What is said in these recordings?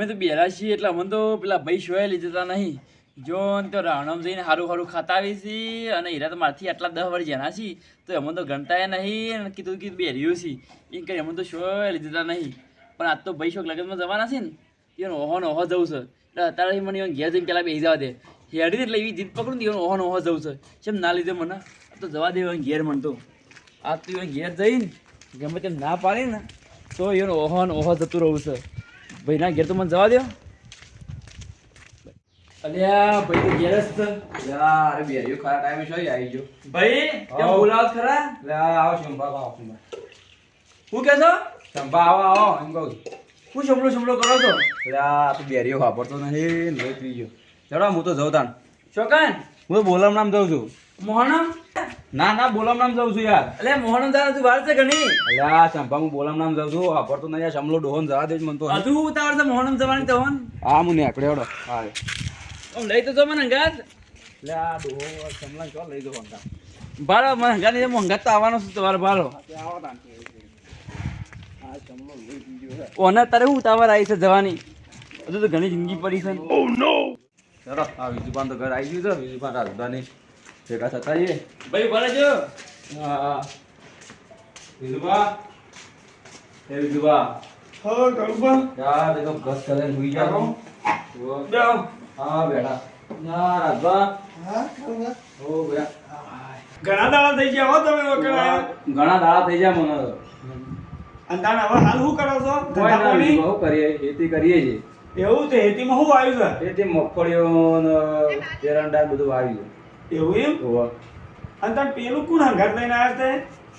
અમે તો બેરા છીએ એટલે અમને તો પેલા ભાઈ શોએ લીધા નહીં. જો ને તો રાણમ જઈને સારું સારું ખાતા આવી છીએ અને હીરા તો મારથી આટલા દસ વર્ષ જેના છીએ. તો એમાં તો ગણતા નહીં અને કીધું કીધું બેર્યું છે. એમ કરી અમને તો શોએ લીધા નહીં. પણ આજ તો ભાઈ શોક લગ્નમાં જવાના છે ને એનો ઓહો ઓહો જવું છે. એટલે અત્યારે મને ઘેર જઈને પેલા બેસી જવા દે. હેડી એટલે એવી જીત પકડું ને એનો ઓહો ઓહો જવું છે. કેમ ના લીધે મને? તો જવા દે ઘેર મને તો. આ તો ઘેર જઈને ગમે તેમ ના પાડે ને તો એનો ઓહો ઓહો જતું રહું છે. ભાઈના ઘેર તો મને જવા દો અલ્યા ભાઈ તો ઘેર જ છે. અરે બેરીઓ ખરા ટાઈમે શું આવી ગયો. ભાઈ કેમ બોલાવ છો ખરા. લે આવો શંભા આવો શંભા. શું કહે છો? શંભા આવો આવો એમ કહું હું શમલો શમલો કરો છો? લે આ તો બેરીઓ વાપરતો નથી ને લોહી પી ગયો. ચડો હું તો જઉં તાણ. શોકાન હું તો બોલમ નામ જઉં છું. મોહનમ? ના ના બોલમ નામ જાઉં છું યાર. અલે મોહનમ તારા તું વાર છે ઘણી અલે આ શંભા હું બોલમ નામ જાઉં છું. વાપરતો નહીં આ શમલો ડોહન જવા દે જ મન તો. હજુ ઉતાવળ છે મોહનમ જવાની તો હોન. હા હું આકડે ઓડો હા ઓમ લઈ તો જો મને અંગાત લે આ ડોહો સમલા ચો લઈ દો અંગા બારો મને અંગાત નહીં મોંઘાત તો આવવાનો છું તમારે બારો આવો આ ઓને તારે હું ઉતાવળ આવી છે જવાની. હજુ તો ઘણી જિંદગી પડી છે. ચલો આ વિજુભાન તો ઘર આવી ગયું છે વિજુભાન રાજધાની ભેગા થતા જઈએ ભાઈ ભલે જો હા હા હે એ હા કરુબા યાર એ તો ઘસ કરે હુઈ જાઓ ઓ, જાઓ હા બેટા ના રાજભા હા ખરું ઓ બેટા ઘણા દાડા થઈ ગયા હો તમે વકડાયા ઘણા દાડા થઈ ગયા મને હવે હાલ શું કરો છો ધંધા પાણી? વિજુબા, કરીએ ખેતી કરીએ છીએ એવું તે ખેતીમાં શું આવ્યું છે તે મગફળીઓ ને એરંડા બધું આવી છે એવું એમ? અને તને પેલું કોણ હંગાત લઈને આવ્યા છે?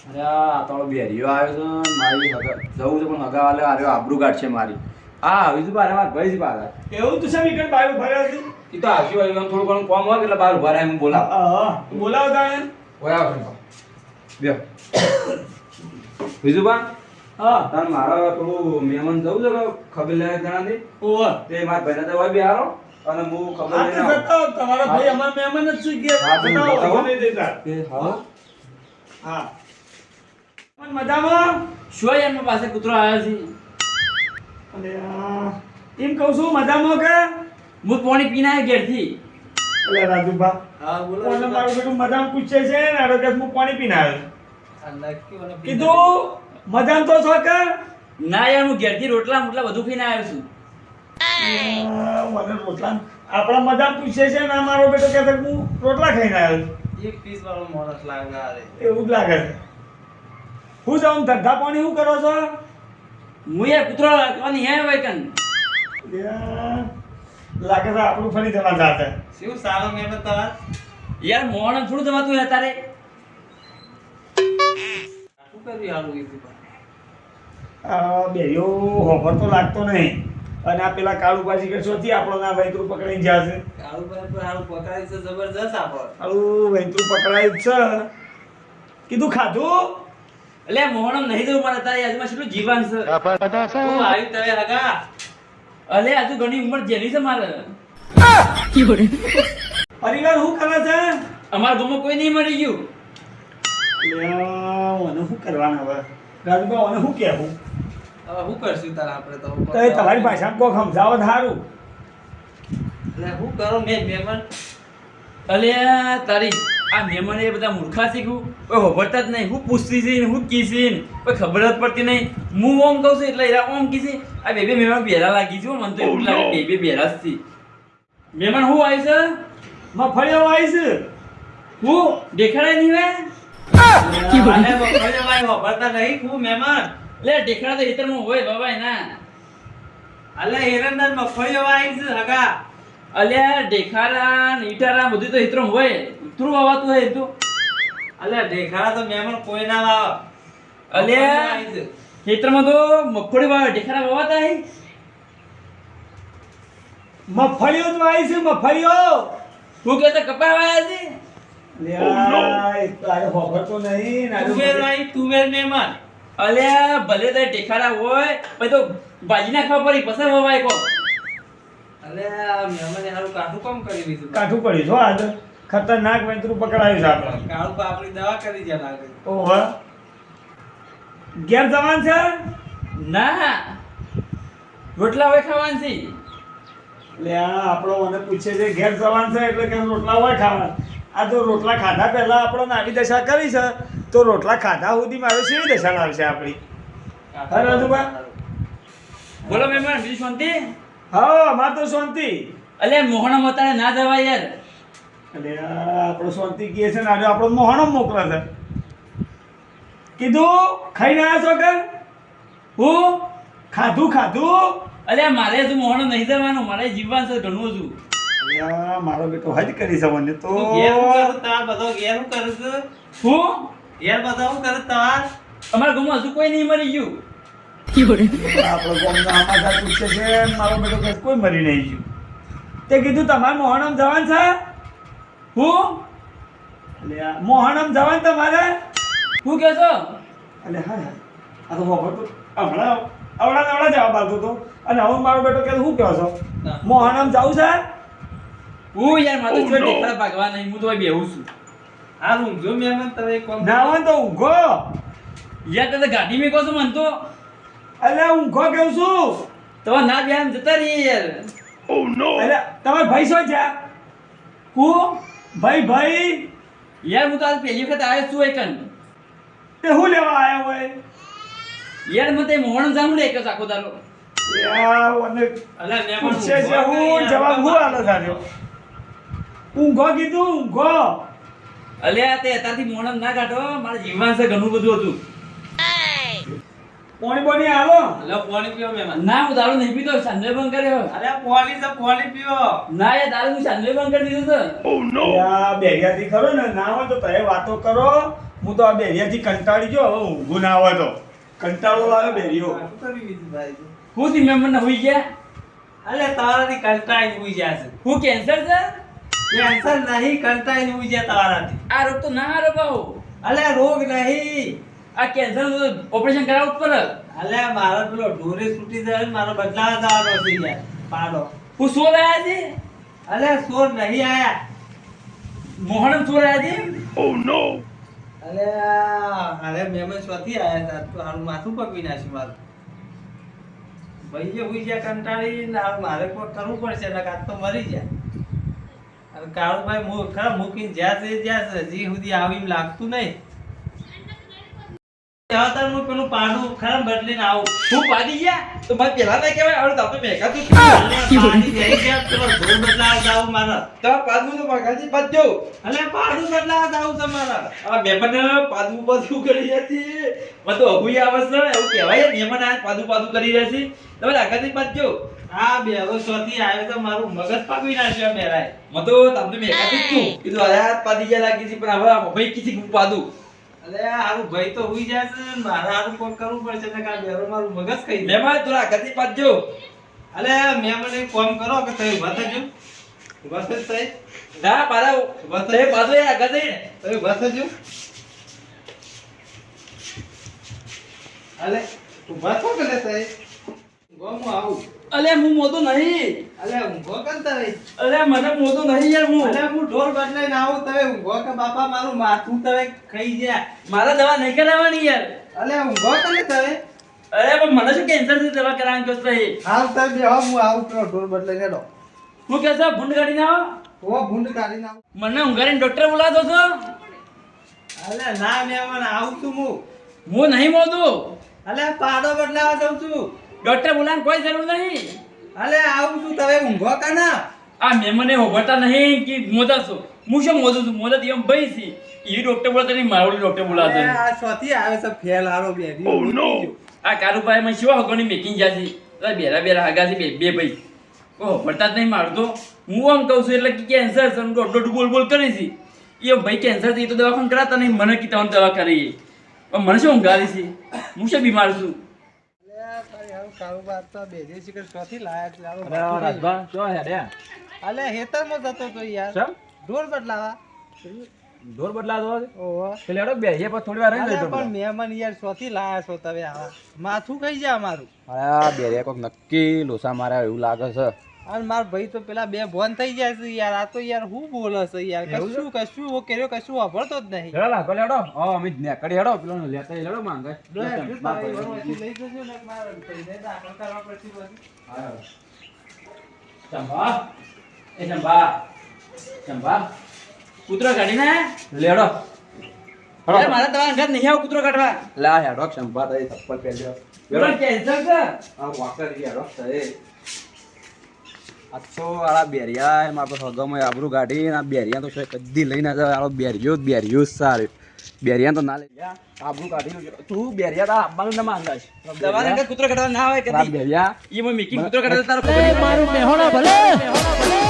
અરે આ તારો બેરીઓ આવ્યો છે ને મારી જવું છે પણ હગા વાલે આવ્યો આબરૂ કાઢશે મારી. આ આવી છું બારે મારા ભાઈ છે બારે. એવું તો શા વિકટ બાયું ભર્યા છે? એ તો આવશું આવ્યું થોડું ઘણું કોમ હોય એટલે બહાર ઊભા રહે એમ બોલાવ. હા બોલાવો તાણે ઓય બે. બેહો. વિજુબા હા. તાર મારા થોડું મહેમાન જવું છે ખબર ખબર લે દે ઓહ તે મારા ભાઈને તો હોય બેહારો. અને હું ખબર આ લઈને તો આવું. તમારા ભાઈ અમાર મહેમાન જ છે કે હા, બતાવો. નહીં દેતા. કે હા? હા. પણ મજામાં? શોયન એમના પાસે કૂતરો આવ્યો છે? અને એમ કહું છું મજામાં કે? હું પાણી પીને આવ્યો ઘેરથી. અલે રાજુભા હા કોને મારું બેટું મજામાં પૂછે છે? ને આડો કે હું પાણી પીને આવ્યો કીધું મજામાં તો છો કે? ના યાર હું ઘેરથી રોટલા મોટલા બધું ખાઈને આવ્યો છું. મને રોટલા આપણા મજા પૂછે છે ને મારો બેટો કે હું રોટલા ખાઈને આવ્યો છું. એવું જ લાગે છે. હું જાઉં ધંધા પાણી શું કરો છો? હું યાર કૂતરો રાખવાની હે ભાઈ લાગે છે આપણું ફરી જવા જાતે યાર મોણ થોડું જવાતું હે તારે. આ બેયો હોફર તો લાગતો નહીં. અને આ પેલા કાળુ પાછી કે શોથી આપણો ના વૈતરું પકડાઈ ગયા છે. કાળું વૈતરું પકડાયું જ છે. કીધું ખાધું? એટલે મોહનમ નહીં જવું મારે તારી આજમાં કેટલું જીવન છે? હું આવી તવે હગા અલે આજુ ઘણી ઉંમર જેની છે મારે. પરિવાર શું કરે છે? અમારા ગામમાં કોઈ નહીં મરી ગયું. મને શું કરવાનું હવે? રાજુભાઈ મને શું કહેવું? હવે શું કરશું તાર આપણે તો? તો એ તમારી ભાષામાં કોક સમજાવો સારું એટલે શું કરો મેં મહેમાન અલે તારી આ મહેમાન એ બધા મૂર્ખા શીખું કોઈ હોભરતા જ નહીં. હું પૂછતી છે હું ને કોઈ ખબર જ પડતી નહીં. હું ઓમ કહું છું એટલે એરા ઓમ કીસી આ બે બે મહેમાન બેરા લાગી છું મને તો એવું લાગે બે બે બેરા જ છે. મહેમાન હું આવી છે? મગફળીઓ આવી છે. હું દેખાડે નહીં વે? મગફળીઓ ભાઈ વાપરતા નહીં. હું મહેમાન લે દેખાડા તો હિતરમાં હોય બાબા ના. અલે હિરણદાર મગફળીઓ આવી છે હગા. અલે ને ઈટારા બધું તો હિતરમાં હોય. તું વાવાતું હોય તું. અલે દેખાડા તો મહેમાન કોઈ ના લાવે અલે. હિતરમાં તો મગફળી વાવે દેખાડા વાવાતા હે. મફળીઓ તો આવી છે મગફળીઓ. હું કહે તો કપા વાયા છે? લે આ તો આજે હોભળતો નહીં ને તુવેર આવી તુવેર મહેમાન અલ્યા ભલે તારે ટેખાડા હોય પછી તો ભાજી નાખવા પડી પછી વવાય કો અલે આ મહેમાને હારું કાઠું કામ કરી દીધું. કાઠું પડ્યું છો આજ. ખતરનાક વૈતરું પકડાયું છે આપણે. કાળું પાપડી દવા કરી જ્યાં લાગે. ઓહો. ઘેર જવાન છે? ના. રોટલા હોય ખાવાન છે. એટલે આ આપણો મને પૂછે છે ઘેર જવાન છે એટલે કે રોટલા હોય ખાવાના. આ તો રોટલા ખાધા પહેલા આપણો નાની દશા કરી છે. તો રોટલા ખાધા સુધી મારે કેવી દશા લાવશે આપણી? હા રાજુભા બોલો મહેમાન બીજું શાંતિ? હા અમાર તો શાંતિ. અલે મોહણમ મતાને ના જવાય યાર. અલે આપણો શાંતિ કહે છે ને આજે આપણો મોહણમ મોકલે છે. કીધું ખાઈને આવ્યા છો કે હું? ખાધું ખાધું? અલે મારે હજુ મોહણમ નહીં જવાનું મારે જીવવાનું છે ઘણું હજુ. મારો બેટો હજ કરી છે મને તો. તું ઘેર હું કરું તાર બધો ઘેર હું કરું છું? હું? ઘેર બધા હું કરે તમાર તમારા ગામમાં હજુ કોઈ નહીં મરી ગયું. આપણો ગામનો સમાચાર પૂછે છે મારો બેટો કહે કોઈ મરી નહીં ગયું. તે કીધું તમારે મોહણમ જવાન છે? હું? અલ્યા, મોહણમ જવાન તમારે? હું કહે છો? એટલે હા હા. આ તો ખબર તો હમણાં અવળા ને અવળા જવાબ આપતો હતો. અને હવે મારો બેટો કે શું કહો છો? મોહનમ જવું છે? હું યાર મારે તો જો ભાગવા નહીં. હું તો બેહું છું. આ ઊંઘજો મેં તમે કોમ ના હોય તો ઊંઘો. યાર તમે ગાડી મેં કહો છો મન તો અલ્યા ઊંઘો કેવું છું? તમારે ના બેન જતા રહીએ યાર. અલ્યા તમારે ભાઈ શું છે? હું ભાઈ ભાઈ? યાર હું તો આજ પહેલી વખત આવ્યો છું એકન તે શું લેવા આવ્યા હોય યાર મને તે મોહણ જામું ને એક આખો દારો યાર મને અલા મહેમાન પૂછે છે હું જવાબ હું આલો સાજો ઊંઘો કીધું ઊંઘો. અલ્યા તે અત્યારથી મોણમ ના કાઢો મારા જીવવાનું છે ઘણું બધું હતું. પોણી બોણી આલો લો પાણી પીવો મહેમાન ના હું દારૂ નહીં પીતો સાંજે બંધ કર્યો. અરે પાણી તો પાણી પીઓ. ના યાર દારૂ હું સાંજે બંધ કરી દીધું છે. આ બેરિયાથી ખરો ને? ના હોય તો તમે વાતો કરો. હું તો આ બેરિયાથી કંટાળી ગયો હવે ઊંઘો ના હોય તો. કંટાળો લાવે બેરિયો. હું થી મેમ્બર ના હોઈ ગયા? અલે તારાથી કંટાળીને ગયા છે. હું કેન્સર છે? કેન્સર નહીં કંટાળીને ઉઈ જાય તારાથી આ રોગ તો ના હારો પાહો અલે રોગ નહીં. આ કેન્સર ઓપરેશન કરાવવું પડે. અલે મારો પેલો ઢોરે છૂટી જાય મારો બદલાવ જવાનો છે યાર પાડો. હું સો રહ્યા છે? અલે સોર નહીં આયા? મોહન સો રહ્યા છે? અલે આ- અરે મહેમાન સ્વાથી આયા હતા. તો હારું માથું પકવી નાખ્યું મારું. ભાઈ જે હુઈ ગયા કંટાળી મારે કોઈ કરવું પડશે ને કાં તો મરી જાય. કાળુભાઈ મૂકીને જ્યાં છે જ્યાં હજી સુધી આવી લાગતું નહીં. તાર હું પેલું પાડું ખરા બદલીને આવું. પાડી ગયા? તો મારે પેલા ના કહેવાય હવે તો આપણે મેકા પાડી જઈ ગયા પેલો ઢોર બદલાવા જાવું મારે. તમારે પાદવું તો મગાજી પાડજો અલે પાડું બદલાવા જાવું છે આ મહેમાન પાદવું પાદવું કરી રહ્યા છે મને તો અભુઈ આવે છે એવું કહેવાય. મહેમાન આ કરી તમે આગળથી પાડજો આ બેરો સ્વાથી આવ્યો તો મારું મગજ પકવી નાખ્યો મેરાય મને તો તમને મેકા તું. કીધું અરે પાડી ગયા લાગી છે પણ હવે ભાઈ કીધી અલે હારું ભાઈ તો હુઈ જાય છે મારે હારું કોક કરવું પડશે ને કા બેરો મારું મગજ ખાઈ જાય. મહેમાન થોડા આગળથી પાડજો અલે મેં મને એક કરો કે તમે ઊભા થજો. ઊભા થઈ તઈ. ના પાડા બસ. તે પાદો યાર જઈને તમે ઊભા થજો. અલે ઊભા થો કે લે તઈ? હું આવું. અલે હું મોતો નહીં. અલે ઊંઘો કન તવે અલે મને મોતો નહીં યાર હું. અલે હું ઢોર બદલાઈને આવું તમે ઊંઘો કે બાપા મારું માથું તવે ખાઈ જાય મારા દવા નહીં કરાવવાની યાર. અલે ઊંઘો કે તવે અરે પણ મને શું કેન્સરથી દવા કરાવવાની કહો છો? હાલ તવે બેહો હું આવું તો ઢોર બદલે હેડો. હું કેસો છો? ભૂંડ કાઢીને આવો. ઓ ભૂંડ કાઢીને ના મને ઊંઘાડીને ડોક્ટર બોલાતો છો અલે ના મહેમાન આવું છું હું. હું નહીં મોતું અલે પાડો બદલાવા જાઉં છું. ડોક્ટર બોલાવવાની કોઈ જરૂર નહીં. અલે આવું છું તમે ઊંઘો કા ના આ મેમને હોભળતા નહીં કે મોદા છો. હું શું મોદું છું? મોદા એમ ભાઈ છે. એ ડોક્ટર બોલાતા નહીં મારો ડોક્ટર બોલાવતો આ સોથી આવે છે ફેલ હારો બેરી આ કારુભાઈ માં શિવા હગોની મેકિંગ છે. અરે બેરા બેરા હગા છે બે બે ભાઈ. ઓ હોભળતા જ નહીં મારતો હું આમ કહું છું એટલે કે કેન્સર છે. દોઢ બોલ બોલ કરી છે. એ ભાઈ કેન્સર છે એ તો દવાખાન કરાતા નહીં. મને કીધા દવા કરી પણ મને શું ઊંઘાડી છે? હું શું બીમાર છું? અલે હેતરમાં જતો તો યાર. ઢોર બદલાવા. ઢોર બદલાતો ઓહો. એટલે હેડો બેહીએ પર થોડી વાર રહી પણ મહેમાન યાર શોથી લાયા છો તમે આવા. માથું ખાઈ જાય અમારું અરે બેરિયા કોક નક્કી લોસા માર્યા એવું લાગે છે. અને માર ભાઈ તો પેલા બે ભોન થઈ જાય છે યાર. આ તો યાર હું બોલે છે યાર? કશું કશું ઓ કર્યો કશું વાપરતો જ નહીં. હેડો લાગો લેડો ઓ અમિત ને કડી હેડો પેલો લેતા લેડો માંગે લઈ જજો ને માર ભાઈને દાખલ કરવા. ચંપા એ ચંબા. ચંબા. કૂતરો કાઢીને? લેડો મારે તમારા ઘર નહીં આવું કૂતરો કાઢવા. લા હેડો ચંબા તઈ ચપ્પલ પહેર્યો. કેન્સલ કર આ વાકર હેડો તઈ આ આળા બેરિયા એમ આપણે હગમાં આબરું કાઢી આ બેરિયા તો છે કદી લઈને જાય આળો બેરિયો જ બેરિયો જ સારું બેરિયા તો ના લઈ ગયા આબરૂ કાઢી તું બેરિયા તારા આપવાનું ના માંગાશ તમારા ઘર કૂતરો કાઢવા ના હોય કદી બેરિયા? ઈ મેં મિકી કૂતરો કાઢવા તારો. મારું મેહોણા ભલે.